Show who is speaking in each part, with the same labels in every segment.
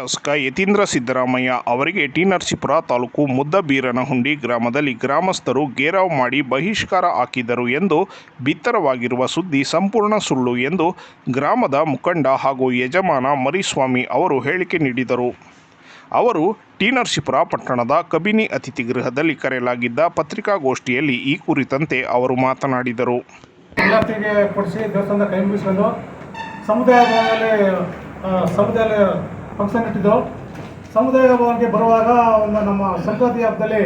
Speaker 1: ಶಾಸಕ ಯತೀಂದ್ರ ಸಿದ್ದರಾಮಯ್ಯ ಅವರಿಗೆ ಟಿ ನರಸೀಪುರ ತಾಲೂಕು ಮುದ್ದಬೀರನಹುಂಡಿ ಗ್ರಾಮದಲ್ಲಿ ಗ್ರಾಮಸ್ಥರು ಗೇರಾವ್ ಮಾಡಿ ಬಹಿಷ್ಕಾರ ಹಾಕಿದರು ಎಂದು ಬಿತ್ತರವಾಗಿರುವ ಸುದ್ದಿ ಸಂಪೂರ್ಣ ಸುಳ್ಳು ಎಂದು ಗ್ರಾಮದ ಮುಖಂಡ ಹಾಗೂ ಯಜಮಾನ ಮರಿಸ್ವಾಮಿ ಅವರು ಹೇಳಿಕೆ ನೀಡಿದರು. ಅವರು ಟಿ ನರಸೀಪುರ ಪಟ್ಟಣದ ಕಬಿನಿ ಅತಿಥಿ ಗೃಹದಲ್ಲಿ ಕರೆಯಲಾಗಿದ್ದ ಪತ್ರಿಕಾಗೋಷ್ಠಿಯಲ್ಲಿ ಈ ಕುರಿತಂತೆ ಅವರು ಮಾತನಾಡಿದರು.
Speaker 2: ಇಲಾಖೆಗೆ ಕೊಡಿಸಿ ದೇವಸ್ಥಾನದ ಸಮುದಾಯ ಸಮುದಾಯ ಫಂಕ್ಷನ್ ಇಟ್ಟಿದ್ದು ಸಮುದಾಯ ಭವನಕ್ಕೆ ಬರುವಾಗ ಒಂದು ನಮ್ಮ ಸಂಕ್ರಾಂತಿ ಹಬ್ಬದಲ್ಲಿ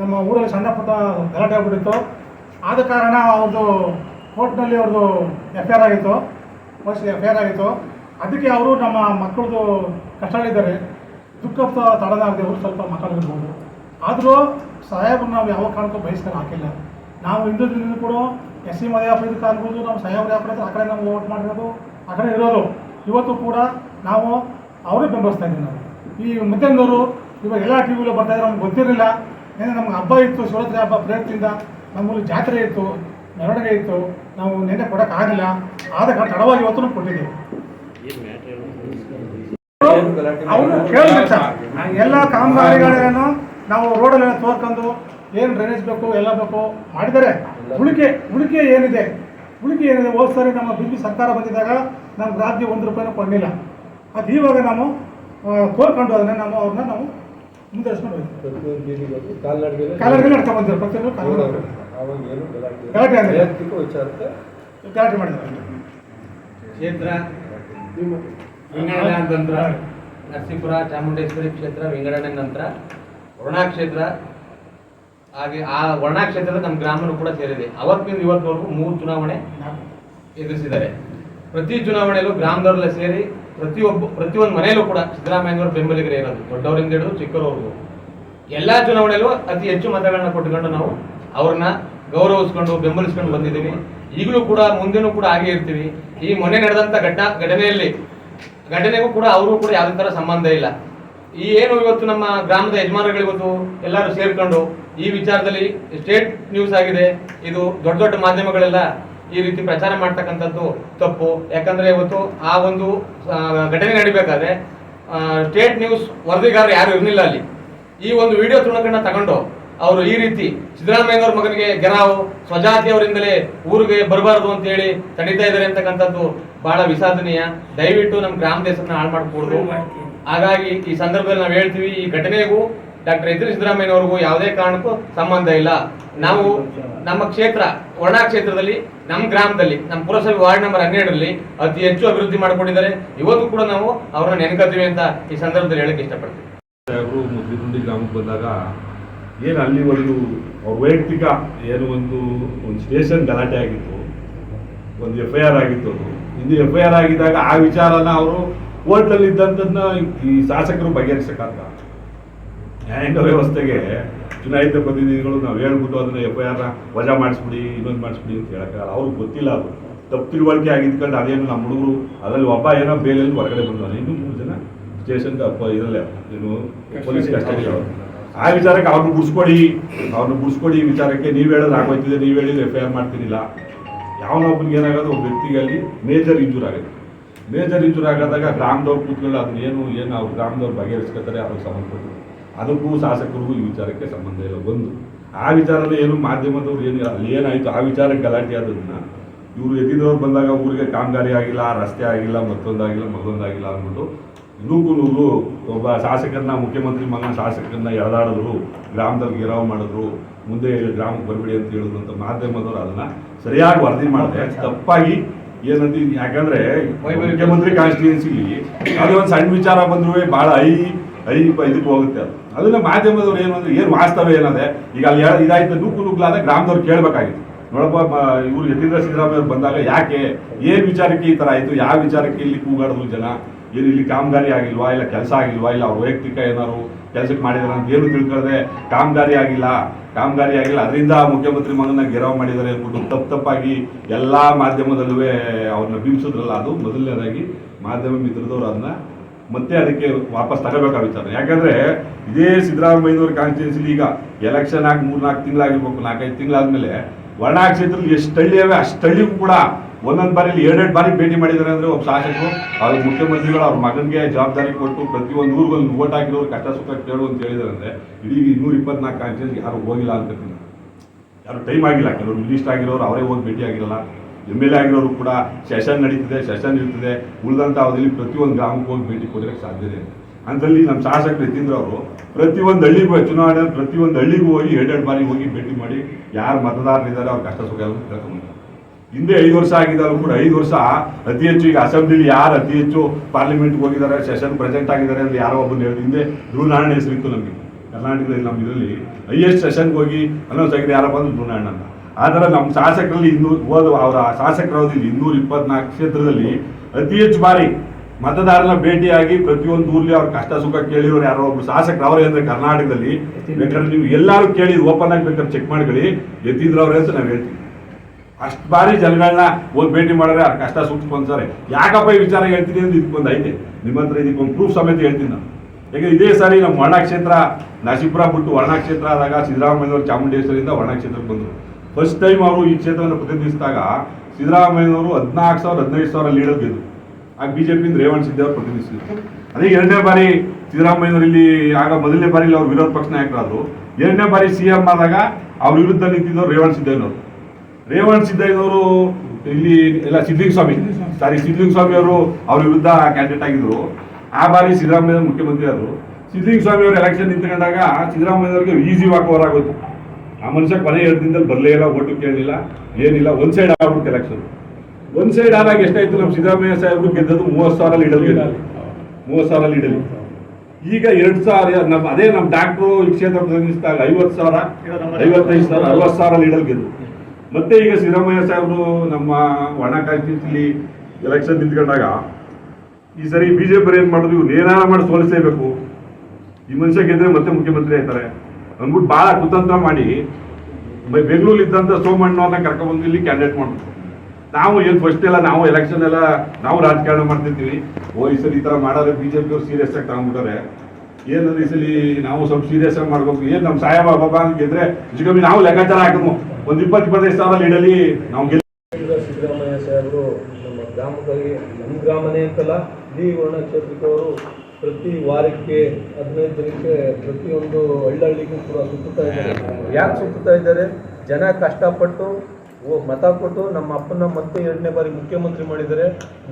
Speaker 2: ನಮ್ಮ ಊರಲ್ಲಿ ಸಣ್ಣ ಪುಟ್ಟ ಗಲಾಟೆ ಆಗ್ಬಿಟ್ಟಿತ್ತು. ಆದ ಕಾರಣ ಅವ್ರದ್ದು ಕೋರ್ಟ್ನಲ್ಲಿ ಅವ್ರದ್ದು ಎಫ್ ಐ ಆರ್ ಆಗಿತ್ತು. ಮೋಸ್ಟ್ಲಿ ಎಫ್ ಐ ಆರ್ ಆಗಿತ್ತು. ಅದಕ್ಕೆ ಅವರು ನಮ್ಮ ಮಕ್ಕಳದು ಕಷ್ಟಗಳಿದ್ದಾರೆ ದುಃಖ ತಡದಾಗದೆ ಅವರು ಸ್ವಲ್ಪ ಮಕ್ಕಳಿರ್ಬೋದು. ಆದರೂ ಸಾಹೇಬ್ರು ನಾವು ಯಾವ ಕಾರಣಕ್ಕೂ ಬಯಸ್ತಾರೆ, ಹಾಕಿಲ್ಲ. ನಾವು ಹಿಂದೂ ದಿನದಿಂದ ಕೂಡ ಎಸ್ ಸಿ ಮದುವೆ ಇದಕ್ಕೆ ಆಗ್ಬೋದು ನಮ್ಮ ಸಾಹೇಬ್ರ ಕಡೆ, ಆ ಕಡೆ ನಾವು ವೋಟ್ ಮಾಡಿರೋದು, ಆ ಕಡೆ ಇರೋದು. ಇವತ್ತು ಕೂಡ ನಾವು ಅವರೇ ಬೆಂಬಲಿಸ್ತಾ ಇದ್ದೀವಿ ನಾವು. ಈ ಮಧ್ಯಾಹ್ನದವರು ಇವಾಗ ಎಲ್ಲ ಟಿ ವಿಗಳು ಬರ್ತಾ ಇದ್ದಾರೆ, ನಮ್ಗೆ ಗೊತ್ತಿರಲಿಲ್ಲ. ಏನೇ ನಮ್ಗೆ ಹಬ್ಬ ಇತ್ತು ಶಿವರಾತ್ರಿ ಹಬ್ಬ ಪ್ರಯತ್ನದಿಂದ ನಮ್ಮಲ್ಲಿ ಜಾತ್ರೆ ಇತ್ತು, ಮೆರವಣಿಗೆ ಇತ್ತು, ನಾವು ನೆನ್ನೆ ಕೊಡೋಕ್ಕಾಗಲಿಲ್ಲ ಆದ ಕಾರಣ ತಡವಾಗಿ ಇವತ್ತು ಕೊಟ್ಟಿದ್ದೀವಿ. ಅವನು ಎಲ್ಲ ಕಾಮಗಾರಿಗಳನ್ನು ನಾವು ರೋಡಲ್ಲೆಲ್ಲ ತೋರ್ಕೊಂಡು ಏನು ಡ್ರೈನೇಜ್ ಬೇಕು, ಎಲ್ಲ ಬೇಕು ಮಾಡಿದ್ದಾರೆ. ಉಳಿಕೆ ಉಳಿಕೆ ಏನಿದೆ? ಉಳಿಕೆ ಏನಿದೆ? ಹೋದ ಸರಿ ನಮ್ಮ ಬಿ ಸರ್ಕಾರ ಬಂದಿದ್ದಾಗ ನಮ್ಮ ರಾಜ್ಯ ಒಂದು ರೂಪಾಯಿನೂ ಕೊಡಲಿಲ್ಲ. ಅದು ಇವಾಗ ನಾವು ಕೋರ್ಕೊಂಡು ಅದನ್ನ ನಾವು ಅವ್ರನ್ನ ನಾವು ಮುಂದುವರಿಸ್ಕೊಂಡು ಹೋಗ್ತೀವಿ ಕಾಲರ್ಗೆ ನಡ್ಕೊಂಡು ಬಂದಿರೋ ಪ್ರತಿಯೊಂದು ಕಾಲರ್ ಗಲಾಟೆ ಆಗಿದೆ
Speaker 3: ವಿಚಾರಕ್ಕೆ
Speaker 2: ಗಲಾಟೆ ಮಾಡಿದ್ರು
Speaker 4: ಕ್ಷೇತ್ರ ವಿಂಗಡಣೆ ನಂತರ ನರಸೀಪುರ ಚಾಮುಂಡೇಶ್ವರಿ ಕ್ಷೇತ್ರ ವಿಂಗಡಣೆ ನಂತರ ವರ್ಣಾ ಕ್ಷೇತ್ರ ಹಾಗೆ ಆ ವರ್ಣಾ ಕ್ಷೇತ್ರ ನಮ್ಮ ಗ್ರಾಮನೂ ಕೂಡ ಸೇರಿದೆ. ಅವತ್ತಿನಿಂದ ಇವತ್ತಿನವರೆಗೂ ಮೂರು ಚುನಾವಣೆ ಎದುರಿಸಿದ್ದಾರೆ. ಪ್ರತಿ ಚುನಾವಣೆಯಲ್ಲೂ ಗ್ರಾಮದವರೆಲ್ಲ ಸೇರಿ ಪ್ರತಿಯೊಬ್ಬ, ಪ್ರತಿಯೊಂದು ಮನೆಯಲ್ಲೂ ಕೂಡ ಸಿದ್ದರಾಮಯ್ಯನವರ ಬೆಂಬಲಿಗರೇ ಇರೋದು. ದೊಡ್ಡವರಿಂದ ಹಿಡಿದು ಚಿಕ್ಕವರವರೆಗೂ. ಎಲ್ಲ ಚುನಾವಣೆಯಲ್ಲೂ ಅತಿ ಹೆಚ್ಚು ಮತಗಳನ್ನ ಕೊಟ್ಟುಕೊಂಡು ನಾವು ಅವ್ರನ್ನ ಗೌರವಿಸ್ಕೊಂಡು, ಬೆಂಬಲಿಸ್ಕೊಂಡು ಬಂದಿದ್ದೀವಿ. ಈಗಲೂ ಕೂಡ, ಮುಂದೆನೂ ಕೂಡ ಹಾಗೆ ಇರ್ತೀವಿ. ಈ ಮೊನ್ನೆ ನಡೆದಂಥ ಘಟನಾ, ಘಟನೆಯಲ್ಲಿ, ಘಟನೆಗೂ ಕೂಡ ಅವರು ಕೂಡ ಯಾವುದೇ ಥರ ಸಂಬಂಧ ಇಲ್ಲ. ಈ ಏನು ಇವತ್ತು ನಮ್ಮ ಗ್ರಾಮದ ಯಜಮಾನರುಗಳು ಇವತ್ತು ಎಲ್ಲರೂ ಸೇರ್ಕೊಂಡು ಈ ವಿಚಾರದಲ್ಲಿ ಸ್ಟೇಟ್ ನ್ಯೂಸ್ ಆಗಿದೆ. ಇದು ದೊಡ್ಡ ದೊಡ್ಡ ಮಾಧ್ಯಮಗಳೆಲ್ಲ ಈ ರೀತಿ ಪ್ರಚಾರ ಮಾಡ್ತಕ್ಕಂಥದ್ದು ತಪ್ಪು. ಯಾಕಂದ್ರೆ ಇವತ್ತು ಆ ಒಂದು ಘಟನೆ ನಡಿಬೇಕಾದ್ರೆ ಸ್ಟೇಟ್ ನ್ಯೂಸ್ ವರದಿಗಾರರು ಯಾರು ಇರಲಿಲ್ಲ ಅಲ್ಲಿ. ಈ ಒಂದು ವಿಡಿಯೋ ತುಣಕನ್ನ ತಗೊಂಡು ಅವರು ಈ ರೀತಿ ಸಿದ್ದರಾಮಯ್ಯನವ್ರ ಮಗನಿಗೆ ಗೆರಾವು ಸ್ವಜಾತಿಯವರಿಂದಲೇ ಊರಿಗೆ ಬರಬಾರದು ಅಂತ ಹೇಳಿ ತಡೀತಾ ಇದ್ದಾರೆ ಅಂತಕ್ಕಂಥದ್ದು ಬಹಳ ವಿಷಾದನೀಯ. ದಯವಿಟ್ಟು ನಮ್ಮ ಗ್ರಾಮ ದೇಶನ ಹಾಳು ಮಾಡಿಕೊಡ್ದು. ಹಾಗಾಗಿ ಈ ಸಂದರ್ಭದಲ್ಲಿ ನಾವು ಹೇಳ್ತೀವಿ ಈ ಘಟನೆಗೂ ಡಾಕ್ಟರ್ ಎದುರು ಸಿದ್ದರಾಮಯ್ಯನವ್ರಿಗೂ ಯಾವುದೇ ಕಾರಣಕ್ಕೂ ಸಂಬಂಧ ಇಲ್ಲ. ನಾವು ನಮ್ಮ ಕ್ಷೇತ್ರ, ವರ್ಣಾ ಕ್ಷೇತ್ರದಲ್ಲಿ, ನಮ್ಮ ಗ್ರಾಮದಲ್ಲಿ, ನಮ್ಮ ಪುರಸಭೆ ವಾರ್ಡ್ ನಂಬರ್ ಹನ್ನೆರಡರಲ್ಲಿ ಅತಿ ಹೆಚ್ಚು ಅಭಿವೃದ್ಧಿ ಮಾಡಿಕೊಂಡಿದ್ದಾರೆ. ಇವತ್ತು ಕೂಡ ನಾವು ಅವ್ರನ್ನ ನೆನಕತ್ತೀವಿ ಅಂತ ಈ ಸಂದರ್ಭದಲ್ಲಿ ಹೇಳಕ್ಕೆ ಇಷ್ಟಪಡ್ತೀವಿ
Speaker 3: ಅವರು ಗ್ರಾಮಕ್ಕೆ ಬಂದಾಗ ಏನು ಅಲ್ಲಿ ಒಂದು ಅವ್ರ ವೈಯಕ್ತಿಕ ಏನು ಒಂದು ಒಂದು ಸ್ಟೇಷನ್ ಗಲಾಟೆ ಆಗಿತ್ತು, ಒಂದು ಎಫ್ ಐ ಆರ್ ಆಗಿತ್ತು ಇದು ಎಫ್ ಐ ಆರ್ ಆಗಿದ್ದಾಗ ಆ ವಿಚಾರನ ಅವರು ಕೋರ್ಟಲ್ಲಿ ಇದ್ದಂಥದ್ದನ್ನ ಈ ಶಾಸಕರು ಬಗೆಹರಿಸಕ್ಕಾಗ ನ್ಯಾಯಾಂಗ ವ್ಯವಸ್ಥೆಗೆ ಚುನಾಯಿತ ಪ್ರತಿನಿಧಿಗಳು ನಾವು ಹೇಳ್ಬಿಟ್ಟು ಅದನ್ನ ಎಫ್ ಐ ಆರ್ನ ವಜಾ ಮಾಡಿಸ್ಬಿಡಿ, ಇನ್ನೊಂದು ಮಾಡಿಸ್ಬಿಡಿ ಅಂತ ಹೇಳಕ್ಕಾಗಲ್ಲ. ಅವ್ರಿಗೆ ಗೊತ್ತಿಲ್ಲ ಅದು. ತಪ್ಪು ತಿಳುವಳಿಕೆ ಆಗಿದ್ಕೊಂಡು ಅದೇನು ನಮ್ಮ ಹುಡುಗರು, ಅದರಲ್ಲಿ ಒಬ್ಬ ಏನೋ ಬೇಲೆಯಲ್ಲಿ ಹೊರಗಡೆ ಬಂದವನು. ಇನ್ನೂ ಮೂರು ಜನ ಸ್ಟೇಷನ್ಗೆ ಅಪ್ಪ ಇರಲ್ಲ. ಏನು ಪೊಲೀಸ್ ಕಸ್ಟಡಿ ಆ ವಿಚಾರಕ್ಕೆ ಅವ್ರನ್ನ ಬಿಡಿಸ್ಕೊಡಿ ಅವ್ರನ್ನ ಬಿಡಿಸ್ಕೊಡಿ ವಿಚಾರಕ್ಕೆ. ನೀವು ಹೇಳೋದು ಆಗೋಯ್ತಿದೆ, ನೀವು ಹೇಳಿದ್ರೆ ಎಫ್ ಐ ಆರ್ ಮಾಡ್ತೀನಿಲ್ಲ. ಯಾವನೊಬ್ಬನಿಗೆ ಏನಾಗೋದು, ಒಬ್ಬ ವ್ಯಕ್ತಿಗೆ ಅಲ್ಲಿ ಮೇಜರ್ ಇಂಜೂರ್ ಆಗುತ್ತೆ. ಮೇಜರ್ ಇಂಜೂರ್ ಆಗಾದಾಗ ಗ್ರಾಮದವ್ರು ಕೂತ್ಕೊಂಡು ಅದನ್ನ ಏನು ಏನು ಅವ್ರು ಗ್ರಾಮದವ್ರು ಬಗೆಹರಿಸ್ಕೊತಾರೆ ಅವ್ರಿಗೆ ಸಂಬಂಧಪಟ್ಟು ಅದಕ್ಕೂ ಶಾಸಕರಿಗೂ ಈ ವಿಚಾರಕ್ಕೆ ಸಂಬಂಧ ಇಲ್ಲ. ಒಂದು, ಆ ವಿಚಾರದಲ್ಲಿ ಏನು ಮಾಧ್ಯಮದವ್ರು ಏನು ಅಲ್ಲಿ ಏನಾಯಿತು? ಆ ವಿಚಾರಕ್ಕೆ ಗಲಾಟೆ ಆದ್ರನ್ನ ಇವರು ಎದ್ದಿದವ್ರು ಬಂದಾಗ ಊರಿಗೆ ಕಾಮಗಾರಿ ಆಗಿಲ್ಲ, ರಸ್ತೆ ಆಗಿಲ್ಲ, ಮತ್ತೊಂದಾಗಿಲ್ಲ ಮಗೊಂದಾಗಿಲ್ಲ ಅಂದ್ಬಿಟ್ಟು ನೂಕು ನೂರು ಒಬ್ಬ ಶಾಸಕರನ್ನ ಮುಖ್ಯಮಂತ್ರಿ ಮಗನ ಶಾಸಕರನ್ನ ಎಳೆದಾಡಿದ್ರು ಗ್ರಾಮದಲ್ಲಿ ಗಿರಾವ್ ಮಾಡಿದ್ರು, ಮುಂದೆ ಗ್ರಾಮಕ್ಕೆ ಬರಬೇಡಿ ಅಂತ ಹೇಳಿದ್ರು ಅಂತ ಮಾಧ್ಯಮದವರು ಅದನ್ನ ಸರಿಯಾಗಿ ವರದಿ ಮಾಡಿದೆ. ತಪ್ಪಾಗಿ ಏನಂತ ಯಾಕಂದ್ರೆ ಮುಖ್ಯಮಂತ್ರಿ ಕಾನ್ಸ್ಟಿಟ್ಯೂನ್ಸಿಲಿ ಅದೇ ಒಂದು ಸಣ್ಣ ವಿಚಾರ ಬಂದ್ರು ಭಾಳ ಐ ಐ ಇದಕ್ಕೆ ಹೋಗುತ್ತೆ ಅದು. ಅದನ್ನ ಮಾಧ್ಯಮದವ್ರು ಏನು ಅಂದ್ರೆ ಏನು ವಾಸ್ತವ ಏನದೆ ಈಗ ಅಲ್ಲಿ ಇದಾಯ್ತು, ನೂಕು ನುಗ್ಲಾದ ಗ್ರಾಮದವ್ರು ಕೇಳಬೇಕಾಗಿತ್ತು. ನೋಡಪ್ಪ ಇವ್ರು ಯತೀಂದ್ರ ಸಿದ್ದರಾಮಯ್ಯ ಬಂದಾಗ ಯಾಕೆ? ಏನ್ ವಿಚಾರಕ್ಕೆ ಈ ತರ ಆಯ್ತು? ಯಾವ ವಿಚಾರಕ್ಕೆ ಇಲ್ಲಿ ಕೂಗಾಡಿದ್ರು ಜನ? ಏನು ಇಲ್ಲಿ ಕಾಮಗಾರಿ ಆಗಿಲ್ವಾ? ಇಲ್ಲ ಕೆಲಸ ಆಗಿಲ್ವಾ? ಇಲ್ಲ ಅವ್ರ ವೈಯಕ್ತಿಕ ಏನಾರು ಕೆಲಸಕ್ಕೆ ಮಾಡಿದಾರ ಅಂತ ಏನು ತಿಳ್ಕೊಳ್ಳದೆ ಕಾಮಗಾರಿ ಆಗಿಲ್ಲ. ಕಾಮಗಾರಿ ಆಗಿಲ್ಲ. ಅದರಿಂದ ಮುಖ್ಯಮಂತ್ರಿ ಮಗನ ಗೆರವ್ ಮಾಡಿದ್ದಾರೆ ಅಂದ್ಬಿಟ್ಟು ತಪ್ಪು ತಪ್ಪಾಗಿ ಎಲ್ಲಾ ಮಾಧ್ಯಮದಲ್ಲೂ ಅವ್ರನ್ನ ಬಿಂಬಿಸಿದ್ರಲ್ಲ, ಅದು ಮೊದಲನೇದಾಗಿ ಮಾಧ್ಯಮ ಮಿತ್ರದವ್ರು ಅದನ್ನ ಮತ್ತೆ ಅದಕ್ಕೆ ವಾಪಸ್ ತಗೋಬೇಕಾಗುತ್ತೆ ಯಾಕಂದ್ರೆ ಇದೇ ಸಿದ್ದರಾಮಯ್ಯನವ್ರ ಕಾನ್ಸ್ಟಿಟ್ಯೂನ್ಸಿಲಿ ಈಗ ಎಲೆಕ್ಷನ್ ಆಗಿ ಮೂರ್ ನಾಲ್ಕು ತಿಂಗಳಾಗಿರ್ಬೇಕು, ನಾಲ್ಕೈದು ತಿಂಗಳಾದ್ಮೇಲೆ ವರ್ಣಾ ಕ್ಷೇತ್ರದಲ್ಲಿ ಎಷ್ಟು ಹಳ್ಳಿ ಅವೆ ಅಷ್ಟು ಹಳ್ಳಿಗೂ ಕೂಡ ಒಂದೊಂದು ಬಾರಿಲಿ ಎರಡೆರಡು ಬಾರಿ ಭೇಟಿ ಮಾಡಿದ್ದಾರೆ ಅಂದ್ರೆ ಒಬ್ಬ ಶಾಸಕರು ಅವ್ರ ಮುಖ್ಯಮಂತ್ರಿಗಳು ಅವ್ರ ಮಗನಿಗೆ ಜವಾಬ್ದಾರಿ ಕೊಟ್ಟು ಪ್ರತಿಯೊಂದು ಊರಿಗೊಂದು ಓಟ್ ಹಾಕಿರೋರು ಕಷ್ಟ ಸುಖ ಕೇಳು ಅಂತ ಹೇಳಿದಾರೆ ಅಂದರೆ ಇಡೀ ಇನ್ನೂರ ಇಪ್ಪತ್ನಾಲ್ಕು ಕಾನ್ಸ್ಟಿಟ್ಯೂನ್ಸ್ ಯಾರು ಹೋಗಿಲ್ಲ ಅಂತ ಯಾರು ಟೈಮ್ ಆಗಿಲ್ಲ, ಕೆಲವರು ಮಿನಿಸ್ಟರ್ ಆಗಿರೋರು, ಅವರೇ ಹೋಗಿ ಭೇಟಿ ಆಗಿರಲ್ಲ. ಎಂ ಎಲ್ ಎ ಆಗಿರೋರು ಕೂಡ ಸೆಷನ್ ನಡೀತದೆ, ಸೆಷನ್ ಇರ್ತದೆ. ಉಳಿದಂಥ ಅವಧಿಯಲ್ಲಿ ಪ್ರತಿಯೊಂದು ಗ್ರಾಮಕ್ಕೆ ಹೋಗಿ ಭೇಟಿ ಕೊಡೋಕ್ಕೆ ಸಾಧ್ಯತೆ ಇದೆ. ಅಂಥಲ್ಲಿ ನಮ್ಮ ಶಾಸಕ ನಿತೀಂದ್ರ ಅವರು ಪ್ರತಿಯೊಂದು ಹಳ್ಳಿಗೂ ಚುನಾವಣೆ, ಪ್ರತಿಯೊಂದು ಹಳ್ಳಿಗೂ ಹೋಗಿ ಎರಡೆರಡು ಬಾರಿ ಹೋಗಿ ಭೇಟಿ ಮಾಡಿ ಯಾರು ಮತದಾರರಿದ್ದಾರೆ ಅವ್ರ ಕಷ್ಟ ಸುಖ ಕೇಳ್ಕೊಂಬಂದ್ರು ಹಿಂದೆ ಐದು ವರ್ಷ ಆಗಿದ್ದಾರು ಕೂಡ ಐದು ವರ್ಷ ಅತಿ ಹೆಚ್ಚು ಈಗ ಅಸೆಂಬ್ಲಿಲಿ ಯಾರು ಅತಿ ಹೆಚ್ಚು ಪಾರ್ಲಿಮೆಂಟ್ಗೆ ಹೋಗಿದ್ದಾರೆ, ಸೆಷನ್ ಪ್ರೆಸೆಂಟ್ ಆಗಿದ್ದಾರೆ ಅಂತ ಯಾರೋ ಒಬ್ಬರು ಹೇಳಿದ ಹಿಂದೆ ಧ್ರುವನಾರಾಯಣ ಹೆಸರಿತ್ತು ನಮಗೆ. ಕರ್ನಾಟಕದಲ್ಲಿ ನಮ್ಮ ಇದರಲ್ಲಿ ಹೈಯೆಸ್ಟ್ ಸೆಷನ್ಗೆ ಹೋಗಿ ಅನೌನ್ಸ್ ಆಗಿದೆ ಯಾರಪ್ಪ ಅಂದ್ರೆ ಧ್ರುವನಾರಾಯಣ ಅಂತ. ಆ ಥರ ನಮ್ಮ ಶಾಸಕರಲ್ಲಿ ಇನ್ನೂರು ಹೋದ ಅವರ ಶಾಸಕರ ಇನ್ನೂರ ಇಪ್ಪತ್ನಾಲ್ಕು ಕ್ಷೇತ್ರದಲ್ಲಿ ಅತಿ ಹೆಚ್ಚು ಬಾರಿ ಮತದಾರನ ಭೇಟಿಯಾಗಿ ಪ್ರತಿಯೊಂದು ಊರ್ಲಿ ಅವ್ರ ಕಷ್ಟ ಸುಖ ಕೇಳಿರೋರು ಯಾರೋ ಒಬ್ರು ಶಾಸಕರು, ಅವರೇ ಅಂದ್ರೆ ಕರ್ನಾಟಕದಲ್ಲಿ ಬೇಕಾದ್ರೆ ನೀವು ಎಲ್ಲರೂ ಕೇಳಿ ಓಪನ್ ಆಗಿ ಬೇಕಾದ್ರೆ ಚೆಕ್ ಮಾಡ್ಕೊಳ್ಳಿ ಯತೀಂದ್ರ ಅವರೇ ಅಂತ ನಾವು ಹೇಳ್ತೀವಿ. ಅಷ್ಟು ಬಾರಿ ಜನಗಳನ್ನ ಹೋಗಿ ಭೇಟಿ ಮಾಡಿದ್ರೆ ಅವ್ರ ಕಷ್ಟ ಸುಖ ಸ್ಪಂದಿಸ್ತಾರೆ ಯಾಕಪ್ಪ ಈ ವಿಚಾರ ಹೇಳ್ತೀನಿ ಅಂತ ಇದಕ್ಕೊಂದು ಐತೆ. ನಿಮ್ಮ ಹತ್ರ ಇದಕ್ಕೊಂದು ಪ್ರೂಫ್ ಸಮೇತ ಹೇಳ್ತೀನಿ ನಾನು. ಯಾಕಂದ್ರೆ ಇದೇ ಸಾರಿ ನಮ್ಮ ವರ್ಣ ಕ್ಷೇತ್ರ ಬಿಟ್ಟು ವರ್ಣ ಕ್ಷೇತ್ರ ಆದಾಗ ಸಿದ್ದರಾಮಯ್ಯನವರು ಚಾಮುಂಡೇಶ್ವರಿಯಿಂದ ವರ್ಣ ಕ್ಷೇತ್ರಕ್ಕೆ ಬಂದರು. ಫಸ್ಟ್ ಟೈಮ್ ಅವರು ಈ ಕ್ಷೇತ್ರವನ್ನು ಪ್ರತಿನಿಧಿಸಿದಾಗ ಸಿದ್ದರಾಮಯ್ಯನವರು ಹದಿನಾಲ್ಕು ಸಾವಿರ, ಹದಿನೈದು ಸಾವಿರ ಲೀಡರ್ ಗೆದ್ದು, ಆಗ ಬಿಜೆಪಿಯಿಂದ ರೇವಣ್ ಸಿದ್ದಿ ಅವರು ಪ್ರತಿನಿಧಿಸಿದ್ರು. ಅದೇ ಎರಡನೇ ಬಾರಿ ಸಿದ್ದರಾಮಯ್ಯನವರು ಇಲ್ಲಿ ಆಗ ಮೊದಲನೇ ಬಾರಿ ಅವರು ವಿರೋಧ ಪಕ್ಷ ನಾಯಕರಾದರು. ಎರಡನೇ ಬಾರಿ ಸಿ ಎಂ ಆದಾಗ ಅವ್ರ ವಿರುದ್ಧ ನಿಂತಿದ್ದವರು ರೇವಣ್ ಸಿದ್ದಯ್ಯನವರು. ರೇವಣ್ ಸಿದ್ದಯ್ಯನವರು ಇಲ್ಲಿ ಎಲ್ಲ ಸಿದ್ಲಿಂಗ ಸ್ವಾಮಿ ಸಾರಿ ಸಿದ್ಲಿಂಗ ಸ್ವಾಮಿ ಅವರು ಅವ್ರ ವಿರುದ್ಧ ಕ್ಯಾಂಡಿಡೇಟ್ ಆಗಿದ್ರು. ಆ ಬಾರಿ ಸಿದ್ದರಾಮಯ್ಯ ಮುಖ್ಯಮಂತ್ರಿ ಆದರು. ಸಿದ್ಲಿಂಗ ಸ್ವಾಮಿ ಅವರು ಎಲೆಕ್ಷನ್ ನಿಂತ್ಕೊಂಡಾಗ ಸಿದ್ದರಾಮಯ್ಯವ್ರಿಗೆ ಈಸಿ ವಾಕ್ ಓವರ್ ಆಗೋಯ್ತು. ಆ ಮನುಷ್ಯ ಕೊನೆ ಎರಡು ದಿನದಲ್ಲಿ ಬರಲೇ ಇಲ್ಲ ಓಟು ಕೇಳಲಿಲ್ಲ ಏನಿಲ್ಲ ಒಂದ್ ಸೈಡ್ ಆಗ್ಬಿಟ್ಟು ಎಲೆಕ್ಷನ್ ಒಂದ್ ಸೈಡ್ ಆದಾಗ ಎಷ್ಟಾಯ್ತು ನಮ್ಮ ಸಿದ್ದರಾಮಯ್ಯ ಸಾಹೇಬರು ಗೆದ್ದದು ಮೂವತ್ತು ಸಾವಿರ ಗೆದ್ದು. ಮೂವತ್ತು ಸಾವಿರ ಲೀಡರ್ ಈಗ ಎರಡ್ ಸಾವಿರ ನಮ್ಮ ಅದೇ ನಮ್ಮ ಡಾಕ್ಟ್ರು ಈ ಕ್ಷೇತ್ರ ಪ್ರತಿನಿಧಿಸಿದಾಗ ಐವತ್ತು ಸಾವಿರ ಐವತ್ತೈದು ಸಾವಿರ ಅರವತ್ತು ಸಾವಿರ ಲೀಡರ್ ಗೆದ್ದು. ಮತ್ತೆ ಈಗ ಸಿದ್ದರಾಮಯ್ಯ ಸಾಹೇಬರು ನಮ್ಮ ಒಣ ಕಾನ್ಸ್ಟಿಟ್ಯೂನ್ಸಿಲಿ ಎಲೆಕ್ಷನ್ ನಿಂತ್ಕೊಂಡಾಗ ಈ ಸರಿ ಬಿಜೆಪಿ ಏನ್ ಮಾಡಿದ್ರು ಇವ್ರು ಏನಾರ ಮಾಡಿ ಸೋಲಿಸಲೇಬೇಕು. ಈ ಮನುಷ್ಯ ಗೆದ್ರೆ ಮತ್ತೆ ಮುಖ್ಯಮಂತ್ರಿ ಆಯ್ತಾರೆ ಅಂದ್ಬಿಟ್ಟು ಬಹಳ ಕುತಂತ್ರ ಮಾಡಿ ಬೆಂಗಳೂರು ಇದ್ದಂತ ಸೋಮಣ್ಣವ್ರನ್ನ ಕರ್ಕೊಂಡ್ಬಂದು ಇಲ್ಲಿ ಕ್ಯಾಂಡಿಡೇಟ್ ಮಾಡ್ಬಿಟ್ಟು ನಾವು ಏನು ಫಸ್ಟ್ ಎಲ್ಲ ನಾವು ಎಲೆಕ್ಷನ್ ಎಲ್ಲ ನಾವು ರಾಜಕಾರಣ ಮಾಡ್ತಿರ್ತೀವಿ. ಸಲ ಈ ತರ ಬಿ ಬಿಜೆಪಿ ಅವ್ರು ಸೀರಿಯಸ್ ಆಗಿ ತಗೊಂಡ್ಬಿಟ್ಟಾರೆ ಏನಂದ್ರೆ ಈ ಸಲ ನಾವು ಸ್ವಲ್ಪ ಸೀರಿಯಸ್ ಆಗಿ ಮಾಡ್ಬೇಕು. ಏನು ನಮ್ಮ ಸಾಹೇಬ, ಬಾಬಾ ಅಂತ ಗೆದ್ರೆ ನಾವು ಲೆಕ್ಕಾಚಾರ ಹಾಕಿದ್ವು ಒಂದು ಇಪ್ಪತ್ತು, ಇಪ್ಪತ್ತೈದು ಸಾವಿರ ಲೀಡಲ್ಲಿ ನಾವು ಗೆಲ್
Speaker 5: ಈಗ ಸಿದ್ದರಾಮಯ್ಯ ಸಾಹೇಬರು ನಮ್ಮ ಗ್ರಾಮದಲ್ಲಿ, ನಮ್ಮ ಗ್ರಾಮನೇ ಅಂತಲ್ಲ ವರ್ಣ ಕ್ಷೇತ್ರಕ್ಕೆ ಅವರು ಪ್ರತಿ ವಾರಕ್ಕೆ ಹದಿನೈದು ದಿನಕ್ಕೆ ಪ್ರತಿಯೊಂದು ಹಳ್ಳಹಳ್ಳಿಗೂ ಕೂಡ ಸುತ್ತುತ್ತಾ ಇದ್ದಾರೆ. ಯಾಕೆ ಸುತ್ತುತ್ತಾ ಇದ್ದಾರೆ? ಜನ ಕಷ್ಟಪಟ್ಟು ಮತ ಕೊಟ್ಟು ನಮ್ಮ ಅಪ್ಪನ ಮತ್ತೆ ಎರಡನೇ ಬಾರಿ ಮುಖ್ಯಮಂತ್ರಿ ಮಾಡಿದ್ದಾರೆ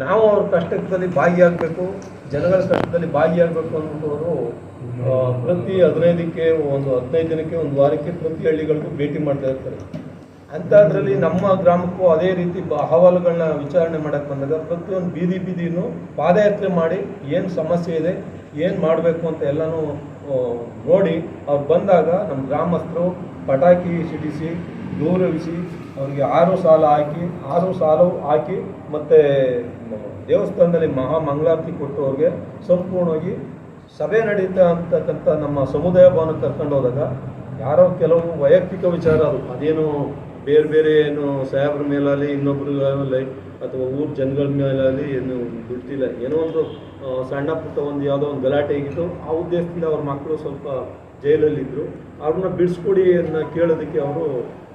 Speaker 5: ನಾವು ಅವ್ರ ಕಷ್ಟದಲ್ಲಿ ಭಾಗಿಯಾಗಬೇಕು, ಜನಗಳ ಕಷ್ಟದಲ್ಲಿ ಭಾಗಿಯಾಗಬೇಕು ಅಂದ್ಬಿಟ್ಟು ಅವರು ಪ್ರತಿ ಹದಿನೈದಕ್ಕೆ ಒಂದು ಹದಿನೈದು ದಿನಕ್ಕೆ ಒಂದು ವಾರಕ್ಕೆ ಪ್ರತಿ ಹಳ್ಳಿಗಳಿಗೂ ಭೇಟಿ ಮಾಡ್ತಾ ಇರ್ತಾರೆ. ಅಂಥದ್ರಲ್ಲಿ ನಮ್ಮ ಗ್ರಾಮಕ್ಕೂ ಅದೇ ರೀತಿ ಅಹವಾಲುಗಳನ್ನ ವಿಚಾರಣೆ ಮಾಡಕ್ಕೆ ಬಂದಾಗ ಪ್ರತಿಯೊಂದು ಬೀದಿ ಬೀದಿನೂ ಪಾದಯಾತ್ರೆ ಮಾಡಿ ಏನು ಸಮಸ್ಯೆ ಇದೆ, ಏನು ಮಾಡಬೇಕು ಅಂತ ಎಲ್ಲನೂ ನೋಡಿ ಅವ್ರು ಬಂದಾಗ ನಮ್ಮ ಗ್ರಾಮಸ್ಥರು ಪಟಾಕಿ ಸಿಡಿಸಿ ಗೌರವಿಸಿ ಅವರಿಗೆ ಆರು ಸಾಲ ಹಾಕಿ, ಆರು ಸಾಲು ಹಾಕಿ ಮತ್ತು ದೇವಸ್ಥಾನದಲ್ಲಿ ಮಹಾ ಮಂಗಳಾರತಿ ಕೊಟ್ಟು ಅವ್ರಿಗೆ ಸಂಪೂರ್ಣವಾಗಿ ಸಭೆ ನಡೀತಾ ಅಂತಕ್ಕಂಥ ನಮ್ಮ ಸಮುದಾಯ ಭವನಕ್ಕೆ ಕರ್ಕೊಂಡು ಹೋದಾಗ ಯಾರೋ ಕೆಲವು ವೈಯಕ್ತಿಕ ವಿಚಾರ ಅದು, ಅದೇನು ಬೇರೆ ಬೇರೆ ಏನು ಸಾಹೇಬ್ರ ಮೇಲಾಗಲಿ, ಇನ್ನೊಬ್ರಿಗಾಗಲಿ ಅಥವಾ ಊರ್ ಜನಗಳ ಮೇಲಾಗಲಿ ಏನು ಬಿಡ್ತಿಲ್ಲ. ಏನೋ ಒಂದು ಸಣ್ಣ ಪುಟ್ಟ ಒಂದು ಯಾವುದೋ ಒಂದು ಗಲಾಟೆ ಆಗಿತ್ತು. ಆ ಉದ್ದೇಶದಿಂದ ಅವ್ರ ಮಕ್ಕಳು ಸ್ವಲ್ಪ ಜೈಲಲ್ಲಿದ್ದರು ಅವ್ರನ್ನ ಬಿಡಿಸ್ಕೊಡಿ ಅನ್ನ ಕೇಳೋದಕ್ಕೆ ಅವರು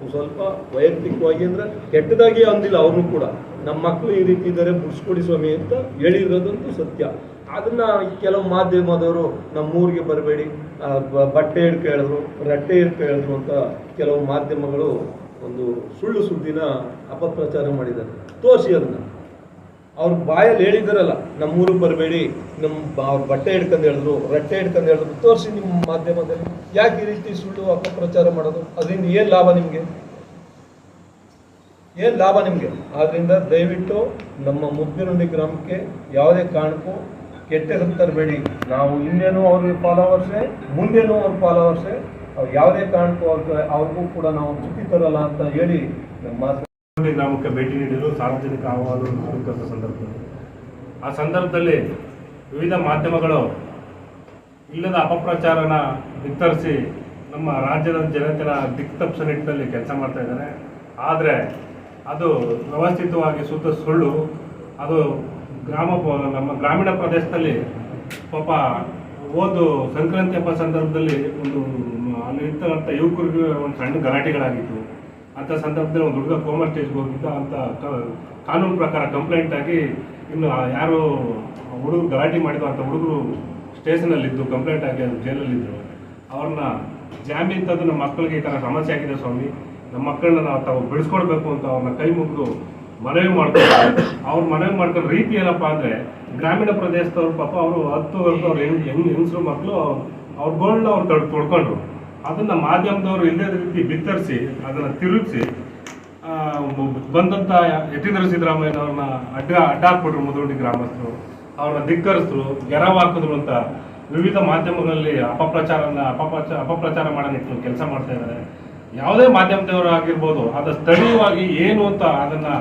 Speaker 5: ಸ್ವಲ್ಪ ವೈಯಕ್ತಿಕವಾಗಿ ಅಂದ್ರೆ ಕೆಟ್ಟದಾಗಿ ಅಂದಿಲ್ಲ ಅವ್ರನ್ನೂ ಕೂಡ. ನಮ್ಮ ಮಕ್ಕಳು ಈ ರೀತಿ ಇದ್ದಾರೆ ಬಿಡಿಸ್ಕೊಡಿ ಸ್ವಾಮಿ ಅಂತ ಹೇಳಿರೋದಂತೂ ಸತ್ಯ. ಅದನ್ನು ಕೆಲವು ಮಾಧ್ಯಮದವರು ನಮ್ಮೂರಿಗೆ ಬರಬೇಡಿ. ಬ- ಬಟ್ಟೆ ಹಿಡ್ಕೇಳಿದ್ರು ರಟ್ಟೆ ಹಿಡ್ಕೇಳಿದ್ರು ಅಂತ ಕೆಲವು ಮಾಧ್ಯಮಗಳು ಒಂದು ಸುಳ್ಳು ಸುದ್ದಿನ ಅಪಪ್ರಚಾರ ಮಾಡಿದ್ದಾರೆ. ತೋರಿಸಿ ಅದನ್ನ. ಅವ್ರ ಬಾಯಲ್ಲಿ ಹೇಳಿದಾರಲ್ಲ, ನಮ್ಮೂರಿಗೆ ಬರಬೇಡಿ ನಮ್ಮ ಅವ್ರ ಬಟ್ಟೆ ಹಿಡ್ಕೊಂಡು ಹೇಳಿದ್ರು, ರಟ್ಟೆ ಹಿಡ್ಕೊಂಡು ಹೇಳಿದ್ರು, ತೋರಿಸಿ ನಿಮ್ಮ ಮಾಧ್ಯಮದಲ್ಲಿ. ಯಾಕೆ ಈ ರೀತಿ ಸುಳ್ಳು ಅಪಪ್ರಚಾರ ಮಾಡೋದು? ಅದರಿಂದ ಏನು ಲಾಭ ನಿಮಗೆ? ಏನು ಲಾಭ ನಿಮಗೆ? ಆದ್ದರಿಂದ ದಯವಿಟ್ಟು ನಮ್ಮ ಮುದ್ದಿನುಂಡಿ ಗ್ರಾಮಕ್ಕೆ ಯಾವುದೇ ಕಾರಣಕ್ಕೂ ಕೆಟ್ಟ ತರಬೇಡಿ. ನಾವು ಹಿಂದೇನೂ ಅವ್ರಿಗೆ ಫಾಲೋವರ್ಸೇ ಮುಂದೇನೂ ಅವ್ರ ಫಾಲೋವರ್ಸೇ ಯಾವುದೇ ಕಾರಣಕ್ಕೂ ಅವ್ರಿಗೆ ಅವ್ರಿಗೂ ಕೂಡ ನಾವು ಚುಕ್ಕಿ ತರಲ್ಲ ಅಂತ ಹೇಳಿ ನಮ್ಮ
Speaker 6: ಗ್ರಾಮಕ್ಕೆ ಭೇಟಿ ನೀಡಿದ್ರು. ಸಾರ್ವಜನಿಕ ಅಹವಾಲು ಸ್ವೀಕರಿಸಿದ ಸಂದರ್ಭದಲ್ಲಿ. ಆ ಸಂದರ್ಭದಲ್ಲಿ ವಿವಿಧ ಮಾಧ್ಯಮಗಳು ಇಲ್ಲದ ಅಪಪ್ರಚಾರನ ಬಿತ್ತರಿಸಿ ನಮ್ಮ ರಾಜ್ಯದ ಜನತೆನ ದಿಕ್ತಪ್ಸ ನಿಟ್ಟಿನಲ್ಲಿ ಕೆಲಸ ಮಾಡ್ತಾ ಇದ್ದಾರೆ. ಆದರೆ ಅದು ವ್ಯವಸ್ಥಿತವಾಗಿ ಸುತ್ತ ಸುಳ್ಳು. ಅದು ಗ್ರಾಮ ನಮ್ಮ ಗ್ರಾಮೀಣ ಪ್ರದೇಶದಲ್ಲಿ ಪಾಪ ಓದು ಸಂಕ್ರಾಂತಿ ಹಬ್ಬ ಸಂದರ್ಭದಲ್ಲಿ ಒಂದು ಅಲ್ಲಿ ಇರ್ತಕ್ಕಂಥ ಯುವಕರಿಗೆ ಒಂದು ಸಣ್ಣ ಗಲಾಟೆಗಳಾಗಿತ್ತು. ಅಂಥ ಸಂದರ್ಭದಲ್ಲಿ ಒಂದು ಹುಡುಗ ಕೋಮಾ ಸ್ಟೇಜ್ಗೆ ಹೋಗಿದ್ದ ಅಂತ ಕಾನೂನು ಪ್ರಕಾರ ಕಂಪ್ಲೇಂಟ್ ಆಗಿ ಇನ್ನು ಯಾರು ಹುಡುಗರು ಗಲಾಟೆ ಮಾಡಿದ್ರು ಅಂತ ಹುಡುಗರು ಸ್ಟೇಷನಲ್ಲಿದ್ದು, ಕಂಪ್ಲೇಂಟ್ ಆಗಿ ಅದು ಜೈಲಲ್ಲಿದ್ದರು. ಅವ್ರನ್ನ ಜಾಮೀನು ತಂದು ನಮ್ಮ ಮಕ್ಕಳಿಗೆ ಈ ಥರ ಸಮಸ್ಯೆ ಆಗಿದೆ ಸ್ವಾಮಿ, ನಮ್ಮ ಮಕ್ಕಳನ್ನ ನಾವು ತಾವು ಬೆಳೆಸ್ಕೊಡ್ಬೇಕು ಅಂತ ಅವ್ರನ್ನ ಕೈ ಮುಗಿದು ಮನವಿ ಮಾಡ್ಕೊಂಡು ಅವ್ರು ಮನವಿ ಮಾಡ್ಕೊಂಡು ರೀತಿ ಏನಪ್ಪ ಅಂದರೆ ಗ್ರಾಮೀಣ ಪ್ರದೇಶದವ್ರು ಪಾಪ ಅವರು ಹತ್ತು ವರ್ಷ ಅವ್ರು ಹೆಂಗ್ ಹೆಂಗ್ ಹೆಂಗಸರು ಮಕ್ಕಳು ಅವ್ರ ಗೋಲ್ಡ್ ಅವ್ರು ತಡ್ ತೊಡ್ಕೊಂಡ್ರು. ಅದನ್ನ ಮಾಧ್ಯಮದವರು ಇಲ್ಲದ ರೀತಿ ಬಿತ್ತರಿಸಿ, ಅದನ್ನ ತಿರುಗಿಸಿ ಬಂದಂತ ಯತೀಂದ್ರ ಸಿದ್ದರಾಮಯ್ಯನವ್ರನ್ನ ಅಡ್ಡ ಅಡ್ಡ ಹಾಕ್ಬಿಟ್ರು ಗ್ರಾಮಸ್ಥರು. ಅವ್ರನ್ನ ಧಿಕ್ಕರಿಸಿದ್ರು ಗೆರವಾಕಿದ್ರು ಅಂತ ವಿವಿಧ ಮಾಧ್ಯಮಗಳಲ್ಲಿ ಅಪಪ್ರಚಾರನ ಅಪಪ್ರಚಾರ ಅಪಪ್ರಚಾರ ಮಾಡೋ ಕೆಲಸ ಮಾಡ್ತಾ ಇದ್ದಾರೆ ಯಾವುದೇ ಮಾಧ್ಯಮದವರು ಆಗಿರ್ಬೋದು, ಅದು ಸ್ಥಳೀಯವಾಗಿ ಏನು ಅಂತ ಅದನ್ನ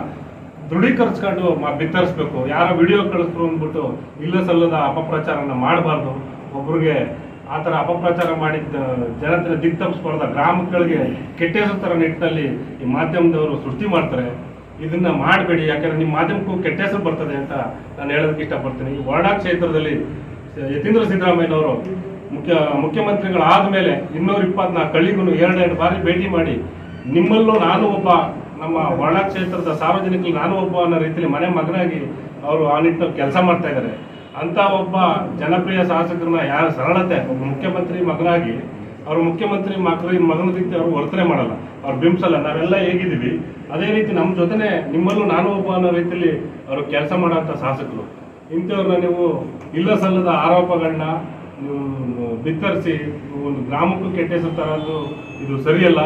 Speaker 6: ದೃಢೀಕರಿಸ್ಕೊಂಡು ಬಿತ್ತರಿಸ್ಬೇಕು. ಯಾರೋ ವಿಡಿಯೋ ಕಳಿಸ್ರು ಅಂದ್ಬಿಟ್ಟು ಇಲ್ಲ ಸಲ್ಲದ ಅಪಪ್ರಚಾರನ ಮಾಡಬಾರ್ದು. ಒಬ್ರಿಗೆ ಆ ಥರ ಅಪಪ್ರಚಾರ ಮಾಡಿದ್ದ ಜನತೆ ದಿಕ್ತಪ್ಪಿಸ್ಬಾರ್ದ ಗ್ರಾಮಗಳಿಗೆ ಕೆಟ್ಟ ಹೆಸರು ಥರ ನಿಟ್ಟಿನಲ್ಲಿ ಈ ಮಾಧ್ಯಮದವರು ಸೃಷ್ಟಿ ಮಾಡ್ತಾರೆ. ಇದನ್ನ ಮಾಡಬೇಡಿ. ಯಾಕಂದ್ರೆ ನಿಮ್ಮ ಮಾಧ್ಯಮಕ್ಕೂ ಕೆಟ್ಟ ಹೆಸರು ಬರ್ತದೆ ಅಂತ ನಾನು ಹೇಳೋದಕ್ಕೆ ಇಷ್ಟಪಡ್ತೀನಿ. ಈ ವರ್ಣಾ ಕ್ಷೇತ್ರದಲ್ಲಿ ಯತೀಂದ್ರ ಸಿದ್ದರಾಮಯ್ಯನವರು ಮುಖ್ಯ ಮುಖ್ಯಮಂತ್ರಿಗಳಾದ ಮೇಲೆ ಇನ್ನೂರ ಇಪ್ಪತ್ನಾಲ್ಕು ಹಳ್ಳಿಗೂ ಎರಡೆರಡು ಬಾರಿ ಭೇಟಿ ಮಾಡಿ ನಿಮ್ಮಲ್ಲೂ ನಾನು ಒಬ್ಬ ನಮ್ಮ ವರ್ಣ ಕ್ಷೇತ್ರದ ಸಾರ್ವಜನಿಕರು ನಾನು ಒಬ್ಬ ಅನ್ನೋ ರೀತಿಯಲ್ಲಿ ಮನೆ ಮಗನಾಗಿ ಅವರು ಆ ನಿಟ್ಟಿನಲ್ಲಿ ಕೆಲಸ ಮಾಡ್ತಾ ಇದ್ದಾರೆ ಅಂತ ಒಬ್ಬ ಜನಪ್ರಿಯ ಶಾಸಕರನ್ನ ಯಾರ ಸರಳತೆ, ಒಬ್ಬ ಮುಖ್ಯಮಂತ್ರಿ ಮಗನಾಗಿ ಅವರು ಮುಖ್ಯಮಂತ್ರಿ ಮಕ್ಕಳ ಮಗನ ರೀತಿ ಅವರು ವರ್ತನೆ ಮಾಡಲ್ಲ. ಅವ್ರು ಬಿಂಬಿಸಲ್ಲ. ನಾವೆಲ್ಲ ಹೇಗಿದ್ದೀವಿ? ಅದೇ ರೀತಿ ನಮ್ಮ ಜೊತೆನೆ ನಿಮ್ಮಲ್ಲೂ ನಾನು ಒಬ್ಬ ಅನ್ನೋ ರೀತಿಯಲ್ಲಿ ಅವರು ಕೆಲಸ ಮಾಡೋಂಥ ಶಾಸಕರು. ಇಂಥವ್ರನ್ನ ನೀವು ಇಲ್ಲ ಸಲ್ಲದ ಆರೋಪಗಳನ್ನ ಬಿತ್ತರಿಸಿ ಒಂದು ಗ್ರಾಮಕ್ಕೂ ಕೆಟ್ಟ ಇದು ಸರಿಯಲ್ಲ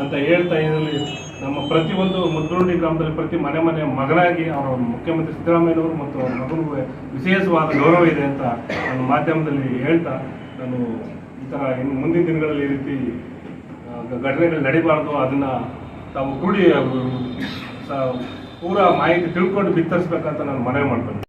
Speaker 6: ಅಂತ ಹೇಳ್ತಾ ಇದರಲ್ಲಿ ನಮ್ಮ ಪ್ರತಿಯೊಂದು ಮುದ್ರೋಡಿ ಗ್ರಾಮದಲ್ಲಿ ಪ್ರತಿ ಮನೆ ಮನೆ ಮಗನಾಗಿ ಅವರ ಮುಖ್ಯಮಂತ್ರಿ ಸಿದ್ದರಾಮಯ್ಯನವರು ಮತ್ತು ಅವರ ಮಗನಿಗೆ ವಿಶೇಷವಾದ ಗೌರವ ಇದೆ ಅಂತ ನಾನು ಮಾಧ್ಯಮದಲ್ಲಿ ಹೇಳ್ತಾ ನಾನು ಈ ಥರ ಇನ್ನು ಮುಂದಿನ ದಿನಗಳಲ್ಲಿ ಈ ರೀತಿ ಘಟನೆಗಳು ನಡೀಬಾರ್ದು, ಅದನ್ನು ತಾವು ಕೂಡಿ ಪೂರ ಮಾಹಿತಿ ತಿಳ್ಕೊಂಡು ಬಿತ್ತರಿಸ್ಬೇಕಂತ ನಾನು ಮನವಿ ಮಾಡ್ತೀನಿ.